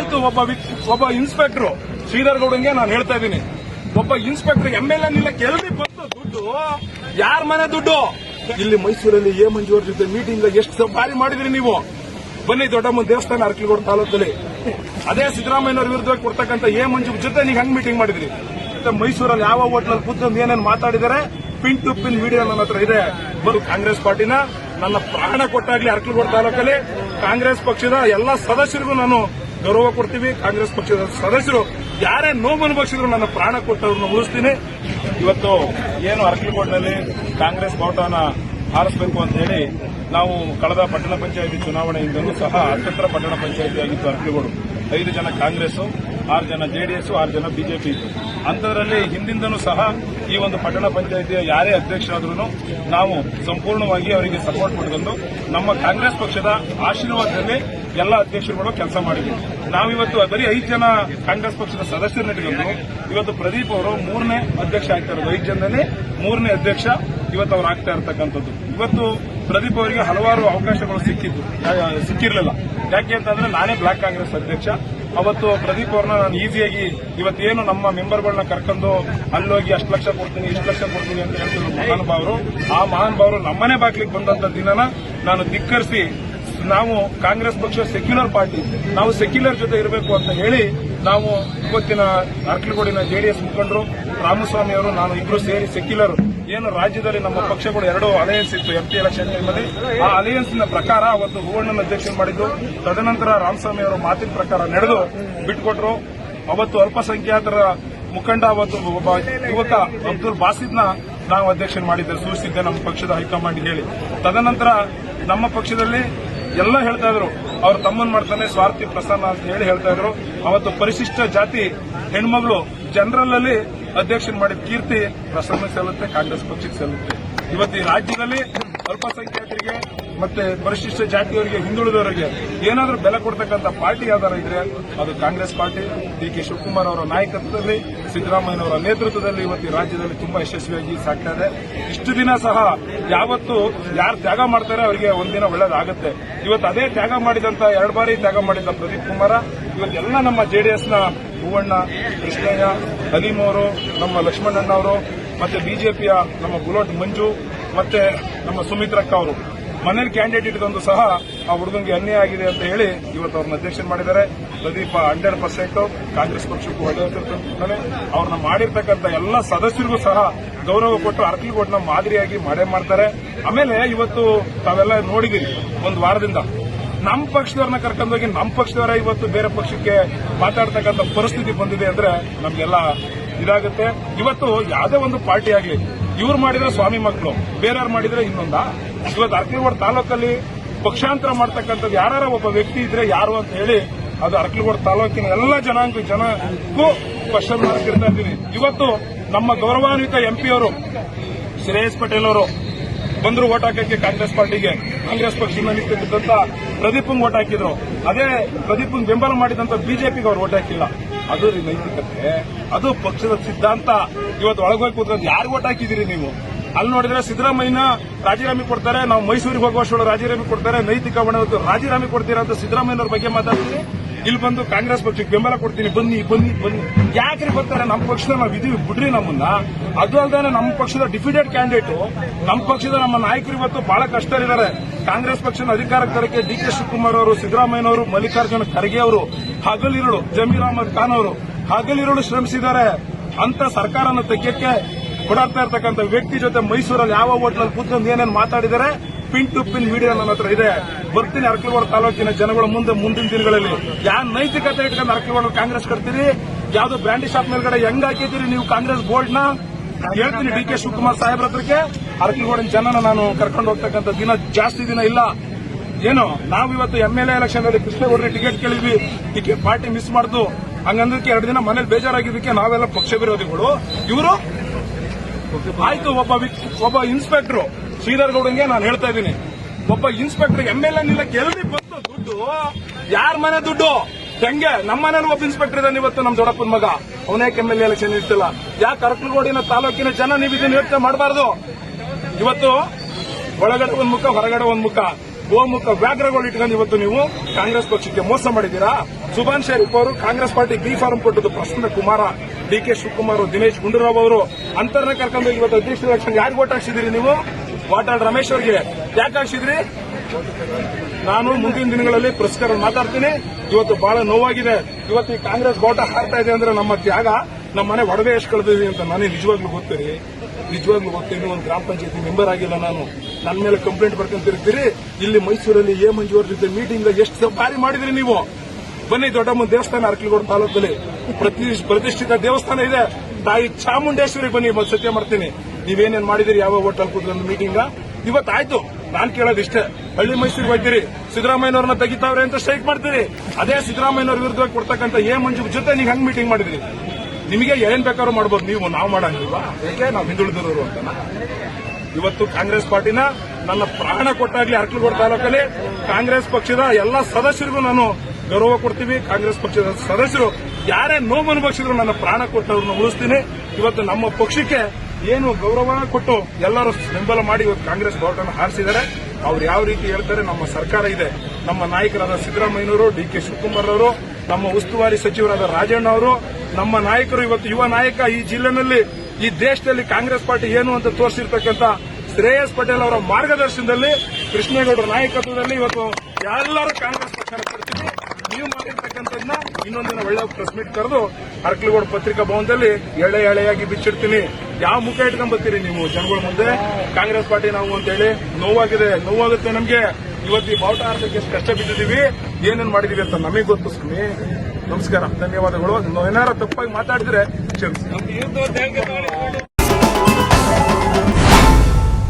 ಆಯ್ತು, ಒಬ್ಬ ಒಬ್ಬ ಇನ್ಸ್ಪೆಕ್ಟರ್ ಶ್ರೀಧರ್ ಗೌಡಂಗೆ ನಾನು ಹೇಳ್ತಾ ಇದ್ದೀನಿ. ಒಬ್ಬ ಇನ್ಸ್ಪೆಕ್ಟರ್ ಎಂ ಎಲ್ ಎನ್ ಇಲ್ಲ ಎಲ್ಲಿ ಬಂತು ದುಡ್ಡು, ಯಾರ ಮನೆ ದುಡ್ಡು? ಇಲ್ಲಿ ಮೈಸೂರಲ್ಲಿ ಎ ಮಂಜುವರ್ ಜೊತೆ ಮೀಟಿಂಗ್ ಎಷ್ಟು ಬಾರಿ ಮಾಡಿದ್ರಿ ನೀವು? ಬನ್ನಿ ದೊಡ್ಡಮ್ಮ ದೇವಸ್ಥಾನ ಅರಕಲಗೌಡ ತಾಲೂಕಲ್ಲಿ. ಅದೇ ಸಿದ್ದರಾಮಯ್ಯನವ್ರ ವಿರುದ್ಧವಾಗಿ ಕೊಡ್ತಕ್ಕಂಥ ಎ ಮಂಜು ಜೊತೆ ನೀವು ಹೆಂಗ್ ಮೀಟಿಂಗ್ ಮಾಡಿದ್ರಿ? ಮೈಸೂರಲ್ಲಿ ಯಾವ ಹೋಟ್ಲಲ್ಲಿ ಕೂತ್ಕೊಂಡು ಏನೇನು ಮಾತಾಡಿದರೆ? ಪಿನ್ ಟು ಪಿನ್ ವಿಡಿಯೋ ನನ್ನ ಹತ್ರ ಇದೆ. ಬರು ಕಾಂಗ್ರೆಸ್ ಪಾರ್ಟಿನ ನನ್ನ ಪ್ರಾಣ ಕೊಟ್ಟಾಗ್ಲಿ ಅರ್ಕಲ್ಗೋಡ್ ತಾಲೂಕಲ್ಲಿ. ಕಾಂಗ್ರೆಸ್ ಪಕ್ಷದ ಎಲ್ಲಾ ಸದಸ್ಯರಿಗೂ ನಾನು ಗೌರವ ಕೊಡ್ತೀವಿ. ಕಾಂಗ್ರೆಸ್ ಪಕ್ಷದ ಸದಸ್ಯರು ಯಾರೇ ನೋವು ಅನುಭವಿಸಿದ್ರು ನನ್ನ ಪ್ರಾಣ ಕೊಟ್ಟವ್ರನ್ನ ಉಳಿಸ್ತೀನಿ. ಇವತ್ತು ಏನು ಅರಕಲಕೋಟ್ನಲ್ಲಿ ಕಾಂಗ್ರೆಸ್ ಬಾವುಟನ ಹಾರಿಸಬೇಕು ಅಂತ ಹೇಳಿ ನಾವು ಕಳೆದ ಪಟ್ಟಣ ಪಂಚಾಯಿತಿ ಚುನಾವಣೆಯಿಂದಲೂ ಸಹ ಅತ್ಯಂತರ ಪಟ್ಟಣ ಪಂಚಾಯಿತಿ ಆಗಿತ್ತು ಅರಕಲಗೋಡು ಐದು ಜನ ಕಾಂಗ್ರೆಸ್ ಆರು ಜನ ಜೆಡಿಎಸ್ ಆರು ಜನ ಬಿಜೆಪಿ ಇತ್ತು ಅಂಥದ್ರಲ್ಲಿ ಹಿಂದಿಂದನೂ ಸಹ ಈ ಒಂದು ಪಟ್ಟಣ ಪಂಚಾಯಿತಿಯ ಯಾರೇ ಅಧ್ಯಕ್ಷರಾದ್ರೂ ನಾವು ಸಂಪೂರ್ಣವಾಗಿ ಅವರಿಗೆ ಸಪೋರ್ಟ್ ಮಾಡಿಕೊಂಡು ನಮ್ಮ ಕಾಂಗ್ರೆಸ್ ಪಕ್ಷದ ಆಶೀರ್ವಾದದಲ್ಲಿ ಎಲ್ಲ ಅಧ್ಯಕ್ಷರುಗಳು ಕೆಲಸ ಮಾಡಿದ್ವಿ ನಾವಿವತ್ತು ಬರೀ ಐದು ಜನ ಕಾಂಗ್ರೆಸ್ ಪಕ್ಷದ ಸದಸ್ಯರು ಇಟ್ಕೊಂಡು ಇವತ್ತು ಪ್ರದೀಪ್ ಅವರು ಮೂರನೇ ಅಧ್ಯಕ್ಷ ಆಗ್ತಾ ಇರೋದು. ಐದು ಜನದಲ್ಲಿ ಮೂರನೇ ಅಧ್ಯಕ್ಷ ಇವತ್ತು ಅವ್ರು ಆಗ್ತಾ ಇರತಕ್ಕಂಥದ್ದು. ಇವತ್ತು ಪ್ರದೀಪ್ ಅವರಿಗೆ ಹಲವಾರು ಅವಕಾಶಗಳು ಸಿಕ್ಕಿದ್ದು. ಸಿಕ್ಕಿರಲಿಲ್ಲ. ಯಾಕೆ ಅಂತಂದ್ರೆ ನಾನೇ ಬ್ಲಾಕ್ ಕಾಂಗ್ರೆಸ್ ಅಧ್ಯಕ್ಷ. ಅವತ್ತು ಪ್ರದೀಪ್ ಅವ್ರನ್ನ ನಾನು ಈಸಿಯಾಗಿ ಇವತ್ತೇನು ನಮ್ಮ ಮೆಂಬರ್ಗಳನ್ನ ಕರ್ಕೊಂಡು ಅಲ್ಲೋಗಿ ಅಷ್ಟು ಲಕ್ಷ ಕೊಡ್ತೀನಿ, ಇಷ್ಟು ಲಕ್ಷ ಕೊಡ್ತೀನಿ ಅಂತ ಹೇಳ್ತಿದ್ರು ಮಹಾನುಭಾವರು. ಆ ಮಹಾನುಭಾವರು ನಮ್ಮನೆ ಬಾಗ್ಲಿಗೆ ಬಂದಂತ ದಿನನ ನಾನು ಧಿಕ್ಕರಿಸಿ ನಾವು ಕಾಂಗ್ರೆಸ್ ಪಕ್ಷ ಸೆಕ್ಯುಲರ್ ಪಾರ್ಟಿ ನಾವು ಸೆಕ್ಯುಲರ್ ಜೊತೆ ಇರಬೇಕು ಅಂತ ಹೇಳಿ ನಾವು ಇವತ್ತಿನ ಅರ್ಕಲಗೋಡಿನ ಜೆಡಿಎಸ್ ಮುಖಂಡರು ರಾಮಸ್ವಾಮಿ ಅವರು, ನಾನು ಇಬ್ರು ಸೇರಿ ಸೆಕ್ಯುಲರ್ ಏನು ರಾಜ್ಯದಲ್ಲಿ ನಮ್ಮ ಪಕ್ಷಗಳು ಎರಡು ಅಲಯನ್ಸ್ ಇತ್ತು ಎಂಪಿ ಎಲೆಕ್ಷನ್ ಟೈಮಲ್ಲಿ ಆ ಅಲಯನ್ಸ್ನ ಪ್ರಕಾರ ಅವತ್ತು ಹೂವಣ್ಣನ ಅಧ್ಯಕ್ಷ ಮಾಡಿದ್ದು. ತದನಂತರ ರಾಮಸ್ವಾಮಿ ಅವರ ಮಾತಿನ ಪ್ರಕಾರ ನಡೆದು ಬಿಟ್ಕೊಟ್ರು. ಅವತ್ತು ಅಲ್ಪಸಂಖ್ಯಾತರ ಮುಖಂಡ ಅವತ್ತು ಒಬ್ಬ ಯುವಕ ಅಬ್ದುಲ್ ಬಾಸಿದ್ನ ನಾವು ಅಧ್ಯಕ್ಷ ಮಾಡಿದ್ದೆ, ಸೂಚಿಸಿದ್ದೆ ನಮ್ಮ ಪಕ್ಷದ ಹೈಕಮಾಂಡ್ ಹೇಳಿ. ತದನಂತರ ನಮ್ಮ ಪಕ್ಷದಲ್ಲಿ ಎಲ್ಲ ಹೇಳ್ತಾ ಇದ್ರು. ಅವ್ರ ತಮ್ಮನ್ ಮಾಡ್ತಾನೆ, ಸ್ವಾರ್ಥಿ ಪ್ರಸನ್ನ ಅಂತ ಹೇಳಿ ಹೇಳ್ತಾ ಇದ್ರು. ಅವತ್ತು ಪರಿಶಿಷ್ಟ ಜಾತಿ ಹೆಣ್ಮಗಳು ಜನರಲ್ ಅಲ್ಲಿ ಅಧ್ಯಕ್ಷನ್ ಮಾಡಿದ ಕೀರ್ತಿ ಪ್ರಸನ್ನ ಸಲ್ಲುತ್ತೆ, ಕಾಂಗ್ರೆಸ್ ಪಕ್ಷಕ್ಕೆ ಸಲ್ಲುತ್ತೆ. ಇವತ್ತು ಈ ರಾಜ್ಯದಲ್ಲಿ ಅಲ್ಪಸಂಖ್ಯಾತರಿಗೆ ಮತ್ತೆ ಪರಿಶಿಷ್ಟ ಜಾತಿಯವರಿಗೆ, ಹಿಂದುಳಿದವರಿಗೆ ಏನಾದರೂ ಬೆಲೆ ಕೊಡ್ತಕ್ಕಂಥ ಪಾರ್ಟಿ ಯಾವ್ದಾರ ಇದ್ರೆ ಅದು Congress party. D K Shivakumar ಅವರ ನಾಯಕತ್ವದಲ್ಲಿ ಸಿದ್ದರಾಮಯ್ಯನವರ ನೇತೃತ್ವದಲ್ಲಿ ಇವತ್ತು ರಾಜ್ಯದಲ್ಲಿ ತುಂಬಾ ಯಶಸ್ವಿಯಾಗಿ ಸಾಗ್ತಾ ಇದೆ. ಇಷ್ಟು ದಿನ ಸಹ ಯಾವತ್ತು ಯಾರು ತ್ಯಾಗ ಮಾಡ್ತಾರೆ ಅವರಿಗೆ ಒಂದಿನ ಒಳ್ಳೇದಾಗುತ್ತೆ. ಇವತ್ತು ಅದೇ ತ್ಯಾಗ ಮಾಡಿದಂತ ಎರಡು ಬಾರಿ ತ್ಯಾಗ ಮಾಡಿದ ಪ್ರದೀಪ್ ಕುಮಾರ ಇವತ್ತೆಲ್ಲ ನಮ್ಮ ಜೆಡಿಎಸ್ನ ಹೂವಣ್ಣ ಕೃಷ್ಣಯ್ಯ ಅಲೀಮ್ ಅವರು, ನಮ್ಮ ಲಕ್ಷ್ಮಣ್ಣ ಅವರು ಮತ್ತೆ ಬಿಜೆಪಿಯ ನಮ್ಮ ಬುಲೋಟ್ ಮಂಜು, ಮತ್ತೆ ನಮ್ಮ ಸುಮಿತ್ರಕ್ಕ ಅವರು. ಮನೇಲಿ ಕ್ಯಾಂಡಿಡೇಟ್ ಇಟ್ಕೊಂಡು ಸಹ ಆ ಹುಡುಗಂಗೆ ಅನ್ಯಾಯ ಆಗಿದೆ ಅಂತ ಹೇಳಿ ಇವತ್ತು ಅವ್ರನ್ನ ಅಧ್ಯಕ್ಷನ್ ಮಾಡಿದ್ದಾರೆ. ಪ್ರದೀಪ ಹಂಡ್ರೆಡ್ ಪರ್ಸೆಂಟ್ ಕಾಂಗ್ರೆಸ್ ಪಕ್ಷಕ್ಕೂ ಒಳ್ಳೆಯ ಅವ್ರನ್ನ ಮಾಡಿರ್ತಕ್ಕಂಥ ಎಲ್ಲ ಸದಸ್ಯರಿಗೂ ಸಹ ಗೌರವ ಕೊಟ್ಟು ಅರ್ಕಲ್ಗೋಡ್ನ ಮಾದರಿಯಾಗಿ ಮಾಡೇ ಮಾಡ್ತಾರೆ. ಆಮೇಲೆ ಇವತ್ತು ತಾವೆಲ್ಲ ನೋಡಿದಿರಿ, ಒಂದು ವಾರದಿಂದ ನಮ್ಮ ಪಕ್ಷದವ್ರನ್ನ ಕರ್ಕೊಂಡೋಗಿ ನಮ್ಮ ಪಕ್ಷದವರ ಇವತ್ತು ಬೇರೆ ಪಕ್ಷಕ್ಕೆ ಮಾತಾಡ್ತಕ್ಕಂಥ ಪರಿಸ್ಥಿತಿ ಬಂದಿದೆ ಅಂದ್ರೆ ನಮ್ಗೆಲ್ಲ ಇದಾಗುತ್ತೆ. ಇವತ್ತು ಯಾವುದೇ ಒಂದು ಪಾರ್ಟಿ ಆಗಲಿ ಇವ್ರು ಮಾಡಿದ್ರೆ ಸ್ವಾಮಿ ಮಕ್ಕಳು ಬೇರೆಯವ್ರು ಮಾಡಿದ್ರೆ ಇನ್ನೊಂದ. ಇವತ್ತು ಅರ್ಕಲಗೋಡ್ ತಾಲೂಕಲ್ಲಿ ಪಕ್ಷಾಂತರ ಮಾಡ್ತಕ್ಕಂಥದ್ದು ಯಾರು ಒಬ್ಬ ವ್ಯಕ್ತಿ ಇದ್ರೆ ಯಾರು ಅಂತ ಹೇಳಿ, ಅದು ಅರ್ಕಲಗೋಡ್ ತಾಲೂಕಿನ ಎಲ್ಲ ಜನಾಂಗ ಜನಕ್ಕೂ ಕ್ವಶನ್ ಮಾರ್ಕ್ ಇರ್ತಾ ಇದ್ದೀನಿ. ಇವತ್ತು ನಮ್ಮ ಗೌರವಾನ್ವಿತ ಎಂಪಿ ಅವರು, ಶ್ರೇಯಸ್ ಪಟೇಲ್ ಅವರು ಬಂದ್ರು ಓಟ್ ಹಾಕಕ್ಕೆ ಕಾಂಗ್ರೆಸ್ ಪಾರ್ಟಿಗೆ. ಕಾಂಗ್ರೆಸ್ ಪಕ್ಷದಿಂದ ನಿಂತಿದ್ದಂತ ಓಟ್ ಹಾಕಿದ್ರು. ಅದೇ ಪ್ರದೀಪಂಗ್ ಬೆಂಬಲ ಮಾಡಿದಂತ ಬಿಜೆಪಿಗೆ ಅವ್ರು ಓಟ್ ಹಾಕಿಲ್ಲ. ಅದು ನೈತಿಕತೆ, ಅದು ಪಕ್ಷದ ಸಿದ್ಧಾಂತ. ಇವತ್ತು ಒಳಗೋಗಿ ಕೂತ್ಕೊಂಡು ಯಾರು ಓಟ್ ಹಾಕಿದಿರಿ ನೀವು? ಅಲ್ಲಿ ನೋಡಿದ್ರೆ ಸಿದ್ದರಾಮಯ್ಯನ ರಾಜೀನಾಮೆ ಕೊಡ್ತಾರೆ, ನಾವು ಮೈಸೂರಿಗೆ ಹೋಗುವಷ್ಟು ರಾಜೀನಾಮೆ ಕೊಡ್ತಾರೆ, ನೈತಿಕ ಹೊಣೆ ರಾಜೀನಾಮೆ ಕೊಡ್ತೀರಾ ಅಂತ ಸಿದ್ದರಾಮಯ್ಯನವ್ರ ಬಗ್ಗೆ ಮಾತಾಡ್ತೀನಿ ಇಲ್ಲಿ ಬಂದು ಕಾಂಗ್ರೆಸ್ ಪಕ್ಷಕ್ಕೆ ಬೆಂಬಲ ಕೊಡ್ತೀನಿ, ಬನ್ನಿ ಬನ್ನಿ ಬನ್ನಿ. ಯಾಕ್ರಿ ಬರ್ತಾರೆ ನಮ್ಮ ಪಕ್ಷದ ನಾವು ಇದೀವಿ ಬಿಡ್ರಿ ನಮ್ಮನ್ನ. ಅದು ಅಲ್ಲದೆ ನಮ್ಮ ಪಕ್ಷದ ಡಿಫಿಡೆಡ್ ಕ್ಯಾಂಡಿಡೇಟ್ ನಮ್ಮ ಪಕ್ಷದ ನಮ್ಮ ನಾಯಕರು ಇವತ್ತು ಬಹಳ ಕಷ್ಟರಿದ್ದಾರೆ ಕಾಂಗ್ರೆಸ್ ಪಕ್ಷದ ಅಧಿಕಾರಕ್ಕೆ ತರಕ್ಕೆ ಡಿ ಕೆ ಶಿವಕುಮಾರ್ ಅವರು ಸಿದ್ದರಾಮಯ್ಯನವರು ಮಲ್ಲಿಕಾರ್ಜುನ ಖರ್ಗೆ ಅವರು, ಹಗಲಿರುಳು ಜಮೀರ್ ಅಹಮದ್ ಖಾನ್ ಅವರು, ಹಗಲಿರುಳು ಶ್ರಮಿಸಿದ್ದಾರೆ. ಅಂತ ಸರ್ಕಾರನ ತೆಗೆಯಕ್ಕೆ ಕೊಡಾಡ್ತಾ ಇರ್ತಕ್ಕಂಥ ವ್ಯಕ್ತಿ ಜೊತೆ ಮೈಸೂರಲ್ಲಿ ಯಾವ ಹೋಟ್ಲಲ್ಲಿ ಕೂತ್ಕೊಂಡು ಏನೇನು ಮಾತಾಡಿದ್ದಾರೆ? ಪಿನ್ ಟು ಪಿನ್ ವಿಡಿಯೋ ನನ್ನ ಹತ್ರ ಇದೆ. ಬರ್ತೀನಿ ಅರಕಲಗೋಡ ತಾಲೂಕಿನ ಜನಗಳ ಮುಂದೆ ಮುಂದಿನ ದಿನಗಳಲ್ಲಿ. ಯಾವ ನೈತಿಕತೆ ಇಟ್ಕೊಂಡು ಅರಕಲಗೋಡ ಕಾಂಗ್ರೆಸ್ ಕಟ್ತೀರಿ? ಯಾವ್ದು ಬ್ರ್ಯಾಂಡಿ ಶಾಪ್ ಮೇಲ್ಗಡೆ ಹೆಂಗ್ ಹಾಕಿದ್ದೀರಿ ನೀವು ಕಾಂಗ್ರೆಸ್ ಬೋರ್ಡ್ನ ಹೇಳ್ತೀನಿ ಡಿ ಕೆ ಶಿವಕುಮಾರ್ ಸಾಹೇಬ್ರ ಹತ್ರಕ್ಕೆ. ಅರಕಲಗೋಡಿನ ಜನನ ನಾನು ಕರ್ಕೊಂಡು ಹೋಗ್ತಕ್ಕಂಥ ದಿನ ಜಾಸ್ತಿ ದಿನ ಇಲ್ಲ. ಏನು, ನಾವು ಇವತ್ತು ಎಂ ಎಲ್ ಎಲೆಕ್ಷನ್ ಅಲ್ಲಿ ಕೃಷ್ಣಗೌಡರಿಗೆ ಟಿಕೆಟ್ ಕೇಳಿದ್ವಿ. ಟಿಕೆಟ್ ಪಾರ್ಟಿ ಮಿಸ್ ಮಾಡ್ದು. ಹಂಗಂದಕ್ಕೆ ಎರಡು ದಿನ ಮನೇಲಿ ಬೇಜಾರಾಗಿದ್ದಕ್ಕೆ ನಾವೆಲ್ಲ ಪಕ್ಷ ವಿರೋಧಿಗಳು. ಇವರು? ಆಯ್ತು, ಒಬ್ಬ ಒಬ್ಬ ಇನ್ಸ್ಪೆಕ್ಟರ್ ಶ್ರೀಧರ್ ನಾನು ಹೇಳ್ತಾ ಇದ್ದೀನಿ, ಒಬ್ಬ ಇನ್ಸ್ಪೆಕ್ಟರ್ ಎಂ ಎಲ್ ಎನ್ ಇಲ್ಲ ಎಲ್ಲಿ ಬಂತು ದುಡ್ಡು, ಯಾರ ಮನೆ ದುಡ್ಡು? ಹೆಂಗೆ? ಮನೇಲಿ ಒಬ್ಬ ಇನ್ಸ್ಪೆಕ್ಟರ್ ಇದ್ದಾನೆ ಇವತ್ತು ನಮ್ಮ ದೊಡ್ಡಪ್ಪನ ಮಗ. ಅವನೇ ಎಂ ಎಲ್ ಎಲೆಕ್ಷನ್ ಇರ್ತಿಲ್ಲ. ಯಾಕೆ ಅರಕಲಗೋಡಿನ ತಾಲೂಕಿನ ಜನ ನೀವು ಇದನ್ನ ಯೋಚನೆ ಮಾಡಬಾರ್ದು? ಇವತ್ತು ಒಳಗಡೆ ಒಂದ್ ಮುಖ, ಹೊರಗಡೆ ಒಂದ್ ಮುಖ. ಗೋಮುಖ ವ್ಯಾಘ್ರಗಳು ಇಟ್ಕೊಂಡು ಇವತ್ತು ನೀವು ಕಾಂಗ್ರೆಸ್ ಪಕ್ಷಕ್ಕೆ ಮೋಸ ಮಾಡಿದ್ದೀರಾ? ಸುಭಾನ್ ಶರೀಫ್ ಅವರು ಕಾಂಗ್ರೆಸ್ ಪಾರ್ಟಿ ಬಿ ಫಾರಂ ಕೊಟ್ಟದ್ದು ಪ್ರಸನ್ನ ಕುಮಾರ, ಡಿ ಕೆ ಶಿವಕುಮಾರ್, ದಿನೇಶ್ ಗುಂಡೂರಾವ್ ಅವರು. ಅಂತರ್ನ ಕರ್ಕೊಂಡು ಇವತ್ತು ಅಧ್ಯಕ್ಷ ಯಾರಿಗೆ ಓಟ್ ಹಾಕ್ಸಿದಿರಿ ನೀವು? ವಾಟಾಳ್ ರಮೇಶ್ ಅವರಿಗೆ ಯಾಕೆ ಹಾಕ್ಸಿದ್ರಿ? ನಾನು ಮುಂದಿನ ದಿನಗಳಲ್ಲಿ ಪುರಸ್ಕಾರ ಮಾತಾಡ್ತೀನಿ. ಇವತ್ತು ಬಹಳ ನೋವಾಗಿದೆ. ಇವತ್ತು ಈ ಕಾಂಗ್ರೆಸ್ ಬಾಟ ಹಾರ್ತಾ ಇದೆ ಅಂದ್ರೆ ನಮ್ಮ ತ್ಯಾಗ. ನಮ್ಮ ಮನೆ ಒಡವೆ ಎಷ್ಟು ಕಳೆದಿದೆ ಅಂತ ನಾನೇ ನಿಜವಾಗ್ಲೂ ಗೊತ್ತೀರಿ. ನಿಜವಾಗ್ಲೂ ಗೊತ್ತೀನಿ? ಒಂದು ಗ್ರಾಮ ಪಂಚಾಯತಿ ಮೆಂಬರ್ ಆಗಿಲ್ಲ ನಾನು. ನನ್ನ ಮೇಲೆ ಕಂಪ್ಲೇಂಟ್ ಬರ್ಕೊಂತಿರ್ತೀರಿ ಇಲ್ಲಿ ಮೈಸೂರಲ್ಲಿ ಎ ಮಂಜು ಜೊತೆ ಮೀಟಿಂಗ್ ಎಷ್ಟು ಬಾರಿ ಮಾಡಿದ್ರಿ ನೀವು? ಬನ್ನಿ ದೊಡ್ಡಮ್ಮ ದೇವಸ್ಥಾನ ಅರ್ಕಲಗೋಡು ತಾಲೂಕಲ್ಲಿ. ಪ್ರತಿ ಪ್ರತಿಷ್ಠಿತ ದೇವಸ್ಥಾನ ಇದೆ. ತಾಯಿ ಚಾಮುಂಡೇಶ್ವರಿ ಬನ್ನಿ ಮತ್ತೆ ಸತ್ಯ ಮಾಡ್ತೀನಿ. ನೀವೇನೇನ್ ಮಾಡಿದಿರಿ, ಯಾವ ಹೋಟೆಲ್ ಕೂತ್ಕೊಂಡು ಮೀಟಿಂಗ್ ಇವತ್ತಾಯ್ತು. ನಾನ್ ಕೇಳೋದು ಇಷ್ಟೇ. ಹಳ್ಳಿ ಮೈಸೂರಿಗೆ ಹೋಗ್ತೀರಿ, ಸಿದ್ದರಾಮಯ್ಯನವ್ರನ್ನ ತೆಗಿತಾವ್ರೆ ಅಂತ ಸ್ಟ್ರೈಕ್ ಮಾಡ್ತೀರಿ. ಅದೇ ಸಿದ್ದರಾಮಯ್ಯನವ್ರ ವಿರುದ್ಧವಾಗಿ ಕೊಡ್ತಕ್ಕಂಥ ಏ ಮಂಜು ಜೊತೆ ನೀವು ಹೆಂಗ್ ಮೀಟಿಂಗ್ ಮಾಡಿದ್ರಿ? ನಿಮಗೆ ಏನ್ ಬೇಕಾದ್ರೂ ಮಾಡ್ಬೋದು, ನೀವು ನಾವು ಮಾಡಂಗಿಲ್ವಾ? ಯಾಕೆ ನಾವು ಹಿಂದುಳಿದಿರೋರು ಅಂತ ಇವತ್ತು ಕಾಂಗ್ರೆಸ್ ಪಾರ್ಟಿನ ನನ್ನ ಪ್ರಾಣ ಕೊಟ್ಟಾಗ್ಲಿ ಅರ್ಕಲ್ಗೋಡ್ ತಾಲೂಕಲ್ಲಿ ಕಾಂಗ್ರೆಸ್ ಪಕ್ಷದ ಎಲ್ಲ ಸದಸ್ಯರಿಗೂ ನಾನು ಗೌರವ ಕೊಡ್ತೀವಿ. ಕಾಂಗ್ರೆಸ್ ಪಕ್ಷದ ಸದಸ್ಯರು ಯಾರೇ ನೋವು ಅನುಭವಿಸಿದ್ರು ನನ್ನ ಪ್ರಾಣ ಕೊಟ್ಟವ್ರನ್ನ ಉಳಿಸ್ತೀನಿ. ಇವತ್ತು ನಮ್ಮ ಪಕ್ಷಕ್ಕೆ ಏನು ಗೌರವ ಕೊಟ್ಟು ಎಲ್ಲರೂ ಬೆಂಬಲ ಮಾಡಿ ಇವತ್ತು ಕಾಂಗ್ರೆಸ್ ಬಾವುಟನ್ನು ಹಾರಿಸಿದ್ದಾರೆ. ಅವ್ರು ಯಾವ ರೀತಿ ಹೇಳ್ತಾರೆ ನಮ್ಮ ಸರ್ಕಾರ ಇದೆ. ನಮ್ಮ ನಾಯಕರಾದ ಸಿದ್ದರಾಮಯ್ಯನವರು, ಡಿ ಕೆ ಶಿವಕುಮಾರ್ ನಮ್ಮ ಉಸ್ತುವಾರಿ ಸಚಿವರಾದ ರಾಜಣ್ಣ ಅವರು, ನಮ್ಮ ನಾಯಕರು, ಇವತ್ತು ಯುವ ನಾಯಕ ಈ ಜಿಲ್ಲೆನಲ್ಲಿ, ಈ ದೇಶದಲ್ಲಿ ಕಾಂಗ್ರೆಸ್ ಪಾರ್ಟಿ ಏನು ಅಂತ ತೋರಿಸಿರ್ತಕ್ಕಂಥ ಶ್ರೇಯಸ್ ಪಟೇಲ್ ಅವರ ಮಾರ್ಗದರ್ಶನದಲ್ಲಿ, ಕೃಷ್ಣೇಗೌಡರ ನಾಯಕತ್ವದಲ್ಲಿ ಇವತ್ತು ಎಲ್ಲರೂ ಕಾಂಗ್ರೆಸ್ ಪಕ್ಷ ಕೊಡ್ತೀವಿ ನೀವು ಮಾಡಿರ್ತಕ್ಕಂಥದ್ದನ್ನ ಇನ್ನೊಂದಿನ ಒಳ್ಳೆ ಪ್ರೆಸ್ ಮೀಟ್ ಕರೆದು ಅರ್ಕಲಗೋಡ್ ಪತ್ರಿಕಾ ಭವನದಲ್ಲಿ ಎಳೆ ಎಳೆಯಾಗಿ ಬಿಚ್ಚಿಡ್ತೀನಿ. ಯಾವ ಮುಖ ಇಟ್ಕೊಂಡ್ ಬರ್ತೀರಿ ನೀವು ಜನಗಳ ಮುಂದೆ? ಕಾಂಗ್ರೆಸ್ ಪಾರ್ಟಿ ನಾವು ಅಂತ ಹೇಳಿ ನೋವಾಗಿದೆ. ನೋವಾಗುತ್ತೆ ನಮಗೆ. ಇವತ್ತು ಈ ಬಾವುಟ ಆರ್ಥಿಕ ಎಷ್ಟು ಕಷ್ಟ ಬಿದ್ದಿದ್ದೀವಿ. ಏನೇನು ಮಾಡಿದೀವಿ ಅಂತ ನಮಗೆ ಗೊತ್ತು ಸ್ವಾಮಿ. ನಮಸ್ಕಾರ. ಧನ್ಯವಾದಗಳು. ಏನಾರ ತಪ್ಪಾಗಿ ಮಾತಾಡಿದ್ರೆ ಕ್ಷಮಿಸಿ.